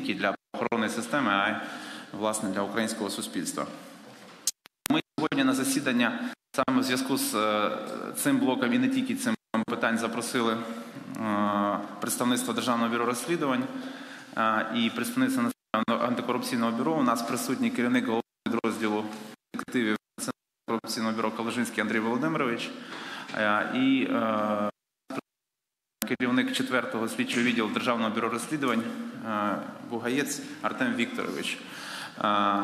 тільки для охоронної системи, а й власне для українського суспільства. Ми сьогодні на засідання саме в зв'язку з е, цим блоком і не тільки цим питань запросили е, представництво Державного бюро розслідувань е, і представництво антикорупційного бюро. У нас присутній керівник головного підрозділу Національного антикорупційного бюро Калужинський Андрій Володимирович і керівник 4-го слідчого відділу Державного бюро розслідувань е, Бугаєць Артем Вікторович. Е,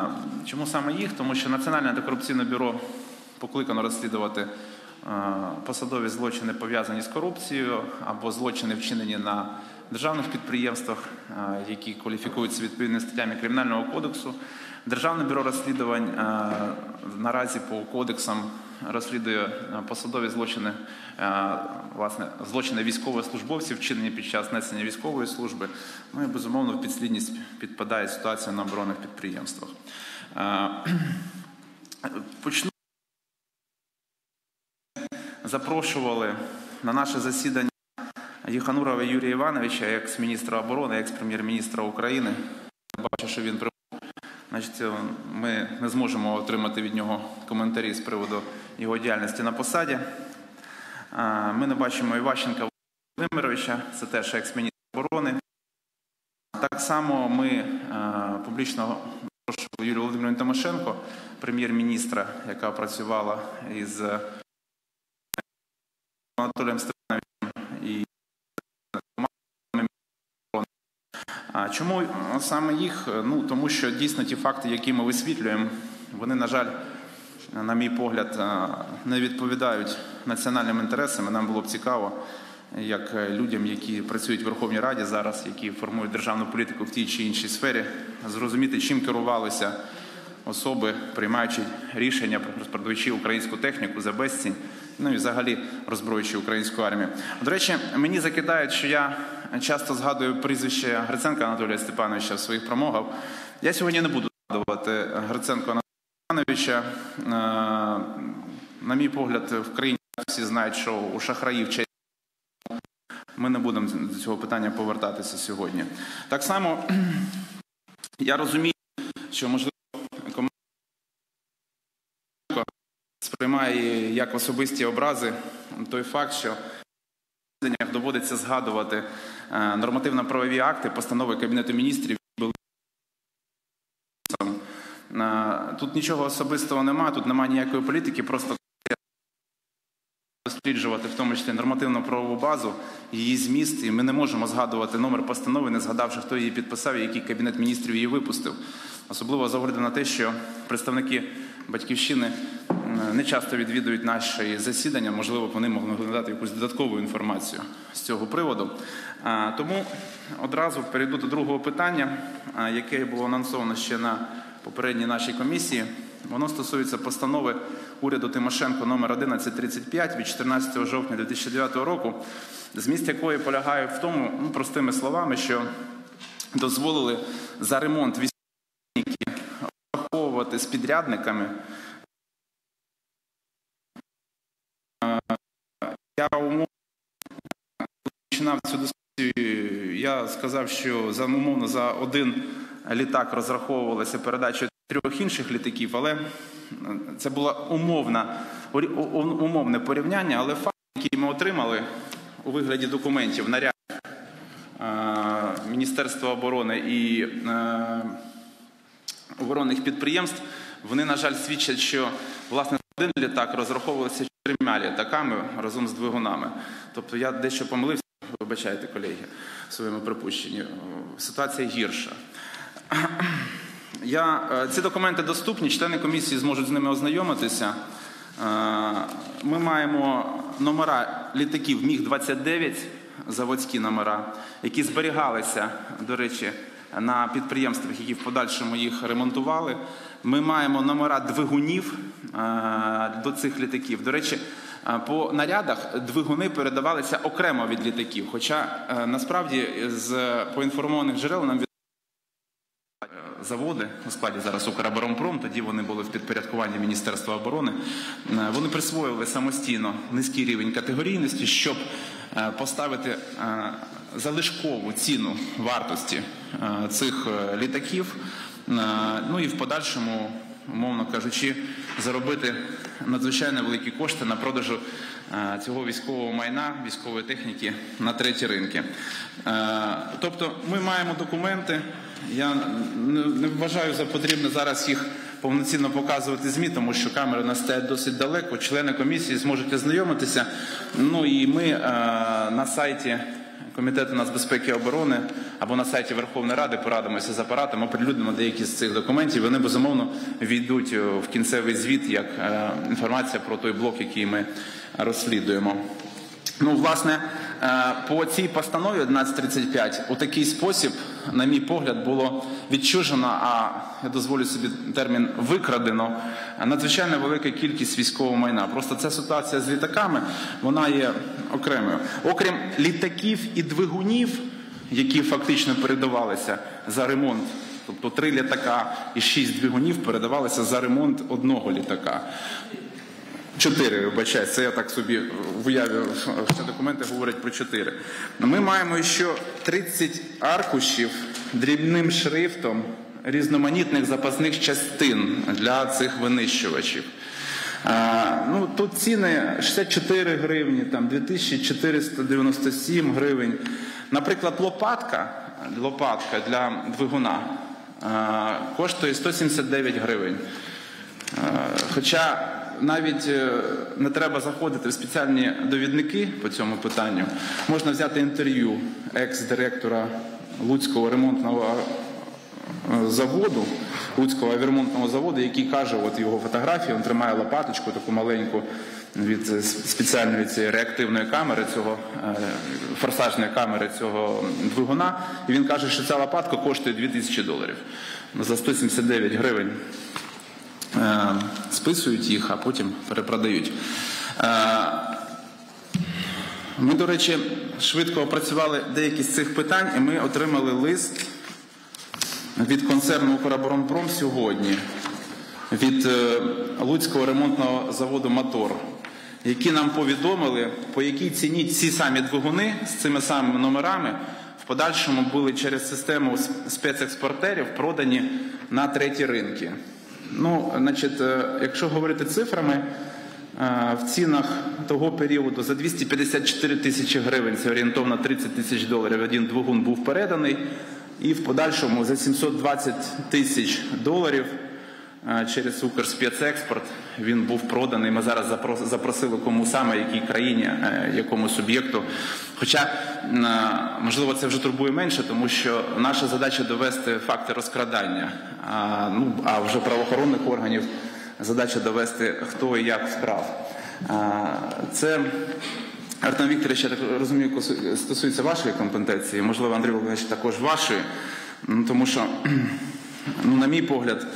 Чому саме їх? Тому що Національне антикорупційне бюро покликано розслідувати е, посадові злочини пов'язані з корупцією або злочини вчинені на державних підприємствах, які кваліфікуються відповідними статтями Кримінального кодексу. Державне бюро розслідувань наразі по кодексам розслідує е, посадові злочини, е, власне, злочини військовослужбовців, вчинені під час несення військової служби. Ну і безумовно в підслідність підпадає ситуація на оборонних підприємствах. Е, Почну запрошували на наше засідання Єханурова Юрія Івановича, екс-міністра оборони, екс-прем'єр-міністра України. Бачу, що він. Значить, ми не зможемо отримати від нього коментарі з приводу його діяльності на посаді. Ми не бачимо Іващенка Володимировича, це теж екс-міністр оборони. Так само ми е, публічно запрошували Юлію Володимирівну Тимошенко, прем'єр-міністра, яка працювала із Анатолієм Степановичем чому саме їх? Ну тому що дійсно ті факти, які ми висвітлюємо, вони, на жаль, на мій погляд, не відповідають національним інтересам. Нам було б цікаво, як людям, які працюють в Верховній Раді зараз, які формують державну політику в тій чи іншій сфері, зрозуміти, чим керувалися особи, приймаючи рішення, розпродаючи українську техніку за безцінь, ну і взагалі роззброюючи українську армію. До речі, мені закидають, що я часто згадую прізвище Гриценка Анатолія Степановича в своїх промовах. Я сьогодні не буду згадувати Гриценко Анатолія Степановича. Е, На мій погляд, в країні всі знають, що у шахраїв честь. Ми не будемо до цього питання повертатися сьогодні. Так само я розумію, що можливо сприймає як особисті образи той факт, що доводиться згадувати е, нормативно-правові акти, постанови Кабінету міністрів. Е, Тут нічого особистого немає, тут немає ніякої політики, просто досліджувати в тому числі нормативно-правову базу, її зміст, і ми не можемо згадувати номер постанови, не згадавши, хто її підписав і який кабінет міністрів її випустив. Особливо з огляду на те, що представники батьківщини не часто відвідують наші засідання, можливо, вони могли надати якусь додаткову інформацію з цього приводу. Тому одразу перейду до другого питання, яке було анонсовано ще на попередній нашій комісії. Воно стосується постанови уряду Тимошенко номер 1135 від 14 жовтня 2009 року, зміст якої полягає в тому, ну, простими словами, що дозволили за ремонт військових враховувати з підрядниками. Я умовно починав цю дискусію. Я сказав, що за умовно за один літак розраховувалася передача трьох інших літаків, але це було умовна, умовне порівняння, але факт, який ми отримали у вигляді документів наряд Міністерства оборони і оборонних підприємств, вони, на жаль, свідчать, що власне один літак розраховувався чотирма літаками разом з двигунами. Тобто я дещо помилився, вибачайте, колеги, в своєму припущенні. Ситуація гірша. Я, Ці документи доступні, члени комісії зможуть з ними ознайомитися. Ми маємо номера літаків Міг-29, заводські номера, які зберігалися, до речі, на підприємствах, які в подальшому їх ремонтували. Ми маємо номера двигунів до цих літаків. До речі, по нарядах двигуни передавалися окремо від літаків. Хоча насправді з поінформованих джерел нам від заводи у складі зараз Укроборонпром, тоді вони були в підпорядкуванні Міністерства оборони. Вони присвоїли самостійно низький рівень категорійності, щоб поставити залишкову ціну вартості е, цих е, літаків. Е, Ну і в подальшому, умовно кажучи, заробити надзвичайно великі кошти на продажу цього військового майна, військової техніки на треті ринки. Тобто ми маємо документи. Я не вважаю за потрібне зараз їх повноцінно показувати ЗМІ, тому що камери у нас стоять досить далеко. Члени комісії зможуть ознайомитися. Ну і ми на сайті Комітету нацбезпеки і оборони або на сайті Верховної Ради порадимося з апаратом, оприлюднимо деякі з цих документів. Вони безумовно війдуть в кінцевий звіт як е, інформація про той блок, який ми розслідуємо. Ну, власне, е, по цій постанові 1135 у такий спосіб, на мій погляд, було відчужено, а я дозволю собі термін викрадено надзвичайно велика кількість військового майна. Просто ця ситуація з літаками вона є окремою. Окрім літаків і двигунів, які фактично передавалися за ремонт. Тобто три літака і шість двигунів передавалися за ремонт одного літака. Чотири, вибачаю, це я так собі в уяві, що документи говорять про чотири. Ми маємо ще 30 аркушів дрібним шрифтом різноманітних запасних частин для цих винищувачів. Ну, тут ціни 64 гривні, там 2497 гривень. Наприклад, лопатка, лопатка для двигуна коштує 179 гривень. Хоча навіть е, не треба заходити в спеціальні довідники по цьому питанню. Можна взяти інтерв'ю екс-директора Луцького ремонтного е, заводу, Луцького авіаремонтного заводу, який каже, от його фотографії, він тримає лопаточку таку маленьку від е, спеціальної цієї реактивної камери, цього е, форсажної камери цього двигуна. І він каже, що ця лопатка коштує 2000 доларів за 179 гривень. Е, списують їх, а потім перепродають. Ми, до речі, швидко опрацювали деякі з цих питань, і ми отримали лист від концерну «Укроборонпром» сьогодні, від е, Луцького ремонтного заводу Мотор, які нам повідомили, по якій ціні ці самі двигуни з цими самими номерами в подальшому були через систему спецекспортерів продані на треті ринки. Ну, значить, е, якщо говорити цифрами, е, в цінах того періоду за 254 тисячі гривень, це орієнтовно 30 тисяч доларів, один двигун був переданий, і в подальшому за 720 тисяч доларів е, через Укрспецекспорт він був проданий. Ми зараз запросили кому саме, якій країні, е, якому суб'єкту. Хоча, е, можливо, це вже турбує менше, тому що наша задача довести факти розкрадання. Ну, а вже правоохоронних органів задача довести, хто і як вкрав. Це Артем Вікторович, я так розумію, стосується вашої компетенції, можливо, Андрій Володимирович також вашої, Ну, тому що, ну, на мій погляд,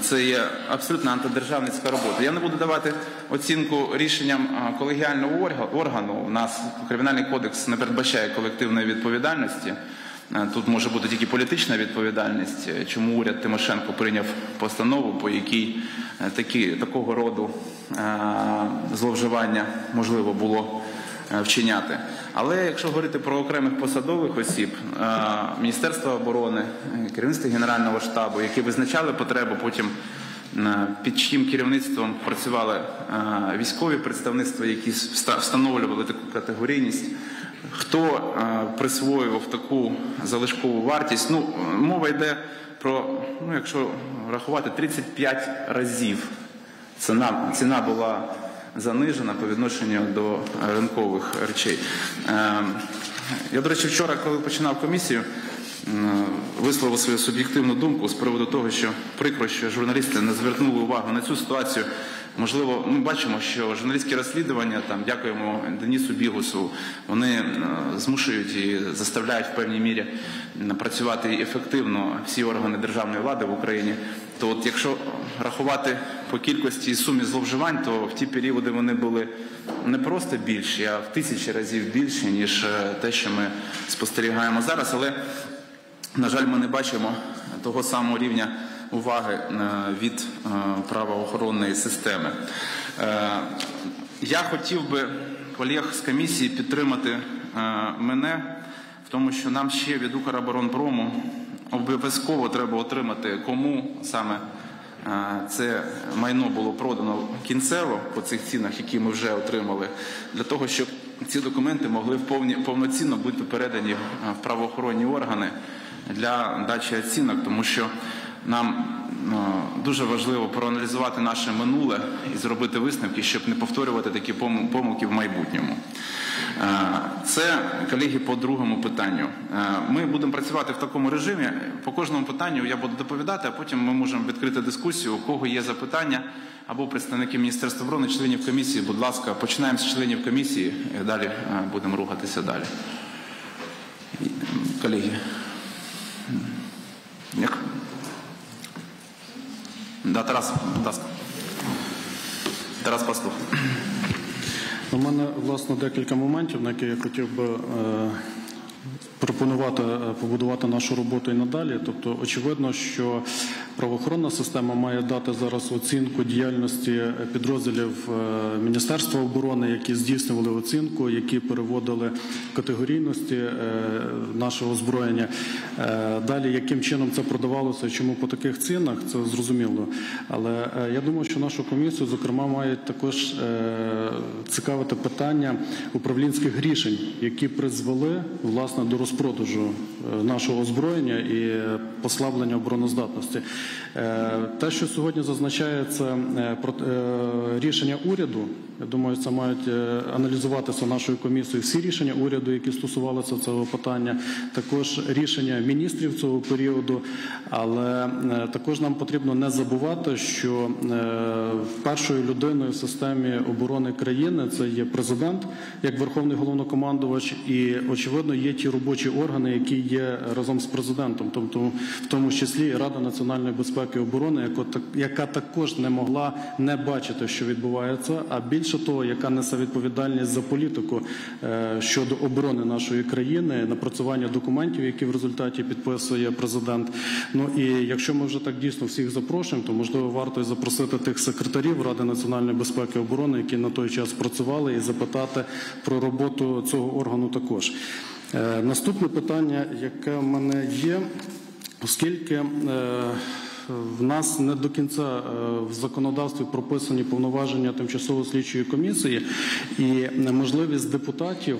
це є абсолютно антидержавницька робота. Я не буду давати оцінку рішенням колегіального органу. У нас Кримінальний кодекс не передбачає колективної відповідальності. Тут може бути тільки політична відповідальність, чому уряд Тимошенко прийняв постанову, по якій е, такі, такого роду зловживання можливо було вчиняти. Але якщо говорити про окремих посадових осіб, е, Міністерства оборони, е, керівництва Генерального штабу, які визначали потребу, потім е, під чиїм керівництвом працювали е, військові представництва, які вста- встановлювали таку категорійність. Хто е, присвоював таку залишкову вартість? Ну, е, мова йде про, ну, якщо рахувати, 35 разів ціна, ціна була занижена по відношенню до ринкових речей. Е, Я, до речі, вчора, коли починав комісію, висловив свою суб'єктивну думку з приводу того, що прикро, що журналісти не звернули увагу на цю ситуацію. Можливо, ми бачимо, що журналістські розслідування, там дякуємо Денису Бігусу, вони е, змушують і заставляють в певній мірі працювати ефективно всі органи державної влади в Україні. То от якщо рахувати по кількості і сумі зловживань, то в ті періоди вони були не просто більші, а в тисячі разів більші, ніж е, те, що ми спостерігаємо зараз. Але на жаль, ми не бачимо того самого рівня уваги е, від е, правоохоронної системи. Я хотів би колег з комісії підтримати мене в тому що нам ще від Укроборонпрому обов'язково треба отримати, кому саме це майно було продано кінцево по цих цінах, які ми вже отримали, для того, щоб ці документи могли повноцінно бути передані в правоохоронні органи для дачі оцінок, тому що нам дуже важливо проаналізувати наше минуле і зробити висновки, щоб не повторювати такі помилки в майбутньому. Е, Це колеги по другому питанню. Е, Ми будемо працювати в такому режимі. По кожному питанню я буду доповідати, а потім ми можемо відкрити дискусію. У кого є запитання або представники Міністерства оборони, членів комісії. Будь ласка, починаємо з членів комісії. і Далі е, будемо рухатися далі. Колеги. Да, Тарас, будь ласка. Тарас Пастух. У мене власне декілька моментів, на які я хотів би е, пропонувати е, побудувати нашу роботу і надалі. Тобто, очевидно, що правоохоронна система має дати зараз оцінку діяльності підрозділів е, Міністерства оборони, які здійснювали оцінку, які переводили категорійності е, нашого озброєння. Е, Далі, яким чином це продавалося, чому по таких цінах, це зрозуміло. Але е, я думаю, що нашу комісію, зокрема, мають також е, цікавити питання управлінських рішень, які призвели власне до розпродажу е, нашого озброєння і е, послаблення обороноздатності. Е, Те, що сьогодні зазначається е, про е, рішення уряду, я думаю, це мають аналізуватися нашою комісією всі рішення уряду, які стосувалися цього питання, також рішення міністрів цього періоду. Але також нам потрібно не забувати, що першою людиною в системі оборони країни це є президент як верховний головнокомандувач, і очевидно є ті робочі органи, які є разом з президентом, тобто в тому числі і Рада національної безпеки і оборони, яка також не могла не бачити, що відбувається, а більше того, яка несе відповідальність за політику е, щодо оборони нашої країни, напрацювання документів, які в результаті підписує президент. Ну і якщо ми вже так дійсно всіх запрошуємо, то можливо варто і запросити тих секретарів Ради національної безпеки і оборони, які на той час працювали, і запитати про роботу цього органу також. Е, Наступне питання, яке в мене є, оскільки. е, в нас не до кінця е, в законодавстві прописані повноваження тимчасово слідчої комісії і можливість депутатів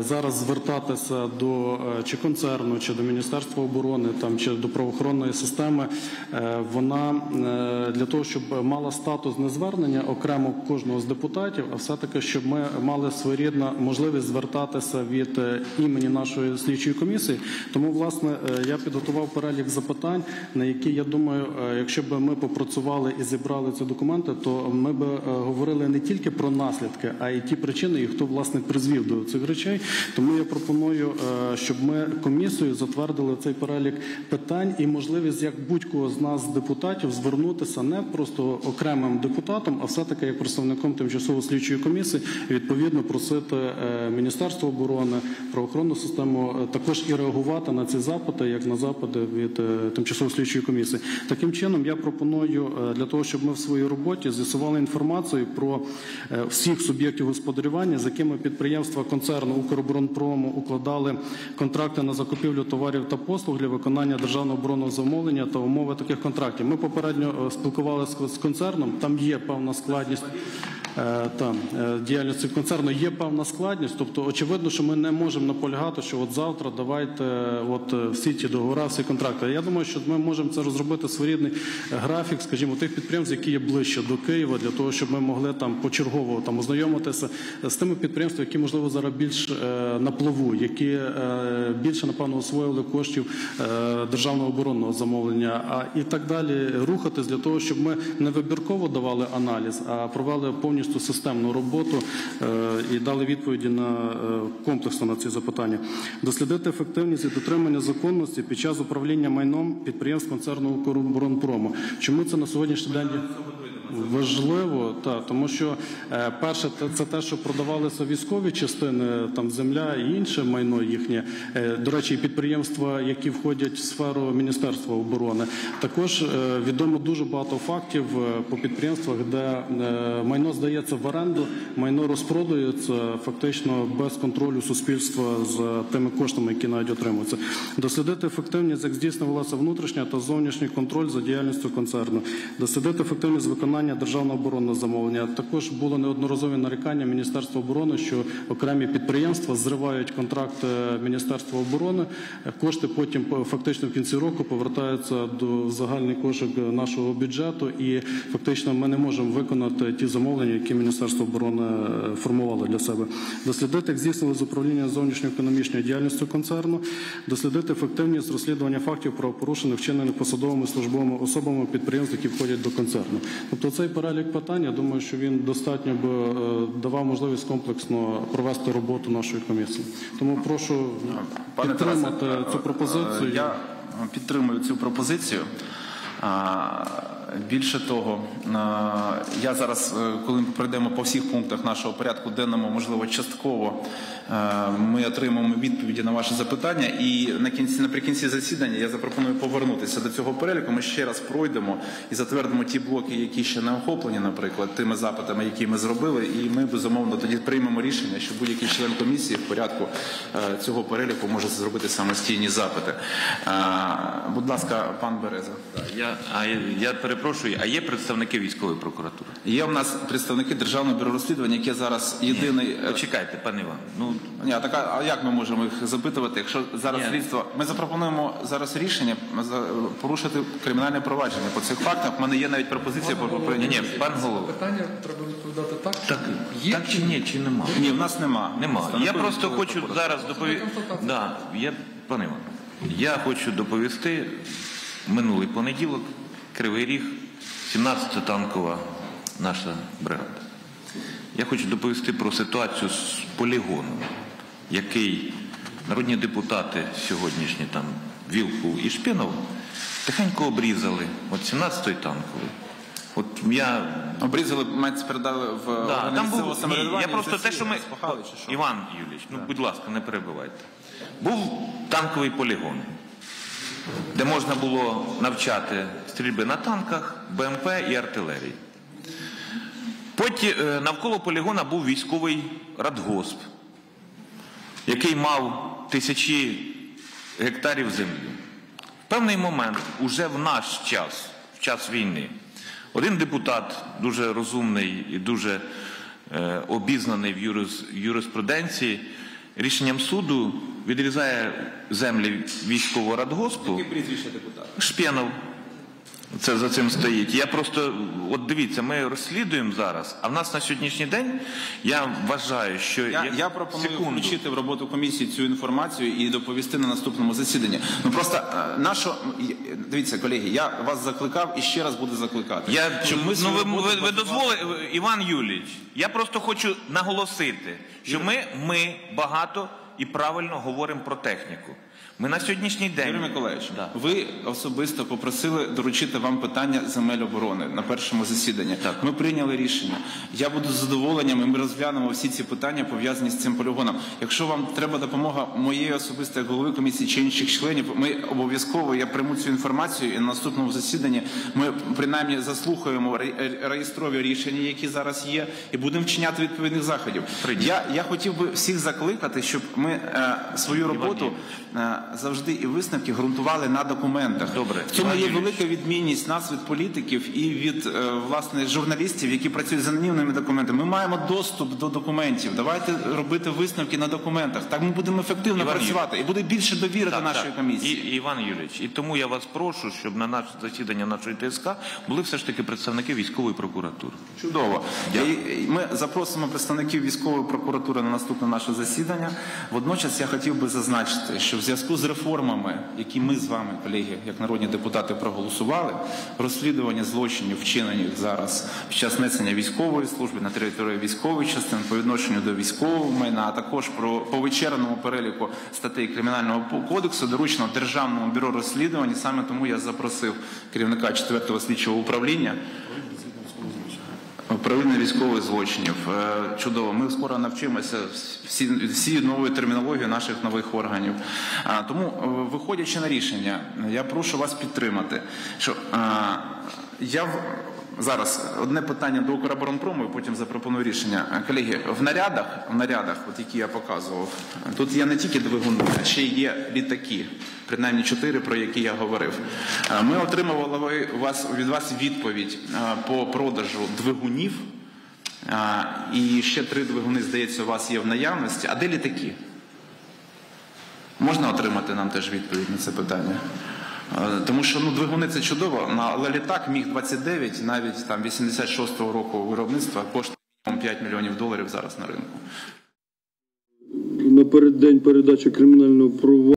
зараз звертатися до е, чи концерну, чи до Міністерства оборони, там чи до правоохоронної системи. е, Вона е, для того, щоб мала статус не звернення окремо кожного з депутатів, а все-таки щоб ми мали своєрідну можливість звертатися від е, імені нашої слідчої комісії. Тому, власне, е, я підготував перелік запитань, на які я думаю, е, якщо б ми попрацювали і зібрали ці документи, то ми б е, говорили не тільки про наслідки, а й ті причини, і хто власне призвів до цих речей. Тому я пропоную, е, щоб ми комісією затвердили цей перелік питань і можливість як будь-кого з нас, депутатів, звернутися не просто окремим депутатом, а все-таки як представником тимчасово слідчої комісії, відповідно просити е, Міністерство оборони, правоохоронну систему е, також і реагувати на ці запити, як на запити від е, тимчасово слідчої комісії. Таким чином, я пропоную для того, щоб ми в своїй роботі з'ясували інформацію про всіх суб'єктів господарювання, з якими підприємства концерну Укроборонпрому укладали контракти на закупівлю товарів та послуг для виконання державного оборонного замовлення та умови таких контрактів. Ми попередньо е, спілкувалися з концерном. Там є певна складність. Е, Там е, діяльності концерну є певна складність, тобто очевидно, що ми не можемо наполягати, що от завтра давайте от всі ті договори, всі контракти. Я думаю, що ми можемо це розробити своєрідний графік, скажімо, тих підприємств, які є ближче до Києва, для того, щоб ми могли там почергово там ознайомитися з тими підприємствами, які можливо зараз більш е, на плаву, які е, більше напевно освоїли коштів е, державного оборонного замовлення, а і так далі рухатись для того, щоб ми не вибірково давали аналіз, а провели повністю системну роботу і дали відповіді на комплексно на ці запитання. Дослідити ефективність і дотримання законності під час управління майном підприємств концерну «Укроборонпрому». Чому це на сьогоднішній день? Важливо, так, тому що е, перше, це те, що продавалися військові частини, там земля і інше майно їхнє. Е, До речі, підприємства, які входять в сферу Міністерства оборони. Також е, відомо дуже багато фактів е, по підприємствах, де е, майно здається в оренду, майно розпродується фактично без контролю суспільства з тими коштами, які навіть отримуються. Дослідити ефективність, як здійснювалася внутрішня та зовнішній контроль за діяльністю концерну, дослідити ефективність виконання державного оборонного замовлення. Також було неодноразові нарікання Міністерства оборони, що окремі підприємства зривають контракти Міністерства оборони. Кошти потім фактично в кінці року повертаються до загальний кошик нашого бюджету, і фактично ми не можемо виконати ті замовлення, які Міністерство оборони е, формувало для себе. Дослідити, як здійснили з управління зовнішньоекономічною діяльністю концерну, дослідити ефективність розслідування фактів правопорушень, вчинених посадовими службовими особами підприємств, які входять до концерну. Тобто цей перелік питань, я думаю, що він достатньо би е, давав можливість комплексно провести роботу нашої комісії. Тому прошу Пане підтримати Тарасе, цю е, пропозицію. Я підтримую цю пропозицію. Більше того, я зараз, е, коли ми пройдемо по всіх пунктах нашого порядку денному, можливо, частково е, ми отримаємо відповіді на ваші запитання. І на кінці, наприкінці засідання я запропоную повернутися до цього переліку. Ми ще раз пройдемо і затвердимо ті блоки, які ще не охоплені, наприклад, тими запитами, які ми зробили. І ми безумовно тоді приймемо рішення, що будь-який член комісії в порядку е, цього переліку може зробити самостійні запити. Е, Будь ласка, пан Береза. Я, я, я перепрошую, а є представники військової прокуратури? Є в нас представники Державного бюро розслідування, яке зараз єдиний. е, Почекайте, пане Іван. Ну Ні, а така, а як ми можемо їх запитувати, якщо зараз Ні. слідство? Ми запропонуємо зараз рішення за- порушити кримінальне провадження по цих фактах. У мене є навіть пропозиція про ні, ні, пан голова. Питання треба відповідати так. Так, Є так чи ні, чи нема? Ні, в нас нема. Нема. Я просто хочу зараз доповісти. Да, я, пане Іван, я хочу доповісти минулий понеділок, Кривий Ріг, 17-та танкова наша бригада. Я хочу доповісти про ситуацію з полігоном, який народні депутати сьогоднішні там Вілкул і Шпінов тихенько обрізали. От 17-ї танкової. От я Обрізали, мається передали в Да, там був, ні, самоврядування. я просто те, що ми розпахали, чи що? Іван Юліч, ну будь ласка, не перебивайте. Був танковий полігон, де можна було навчати стрільби на танках, БМП і артилерії. Потім е, навколо полігона був військовий радгосп, який мав тисячі гектарів землі. В певний момент, уже в наш час, в час війни, один депутат, дуже розумний і дуже е, обізнаний в юриспруденції, рішенням суду відрізає землі військового радгоспу. Шпєнов. Це за цим стоїть. Я просто, от дивіться, ми розслідуємо зараз, а в нас на сьогоднішній день я вважаю, що Я, як- я пропоную секунду. включити в роботу комісії цю інформацію і доповісти на наступному засіданні. Ну просто е, нащо дивіться, колеги, я вас закликав і ще раз буду закликати. Я щоб ми ну ви, ви, ви дозволите, Іван Юлійович, я просто хочу наголосити, що ми, ми багато і правильно говоримо про техніку. Ми на сьогоднішній день Юрій Миколаївич, Да. ви особисто попросили доручити вам питання земель оборони на першому засіданні. Так. Ми прийняли рішення. Я буду з задоволенням, і ми розглянемо всі ці питання пов'язані з цим полігоном. Якщо вам треба допомога моєї особистої голови комісії чи інших членів, ми обов'язково я прийму цю інформацію і на наступному засіданні ми принаймні заслухаємо реєстрові рішення, які зараз є, і будемо вчиняти відповідних заходів. Я, я хотів би всіх закликати, щоб ми е, свою роботу е, завжди і висновки ґрунтували на документах. Добре. В цьому є велика відмінність нас від політиків і від е, власне журналістів, які працюють з анонімними документами. Ми маємо доступ до документів. Давайте робити висновки на документах. Так ми будемо ефективно Іван працювати і буде більше довіри до нашої так. комісії. І, Іван Юрійович, і тому я вас прошу, щоб на наше засідання нашої ТСК були все ж таки представники військової прокуратури. Чудово. І- і Ми запросимо представників військової прокуратури на наступне наше засідання. Водночас я хотів би зазначити, що в зв'язку з реформами, які ми з вами, колеги, як народні депутати, проголосували, розслідування злочинів, вчинених зараз під час несення військової служби на території військової частини по відношенню до військового майна, а також про по вечерному переліку статей кримінального кодексу, доручено Державному бюро розслідувань. Саме тому я запросив керівника 4-го слідчого управління Управління військових злочинів. Е, Чудово. Ми скоро навчимося всі, всі нової термінології наших нових органів. Тому, е, виходячи на рішення, я прошу вас підтримати. Що е, я зараз одне питання до Укроборонпрому, і потім запропоную рішення. Е, Колеги, в нарядах, в нарядах, от які я показував, тут є не тільки двигуни, а ще є літаки. Принаймні чотири, про які я говорив. Е, Ми отримували вас від вас відповідь е, по продажу двигунів. І ще три двигуни, здається, у вас є в наявності. А де літаки? Можна отримати нам теж відповідь на це питання? Е, Тому що ну, двигуни це чудово, але літак міг 29, навіть там 86-го року виробництва коштує 5 мільйонів доларів зараз на ринку. напереддень передачі кримінального провадження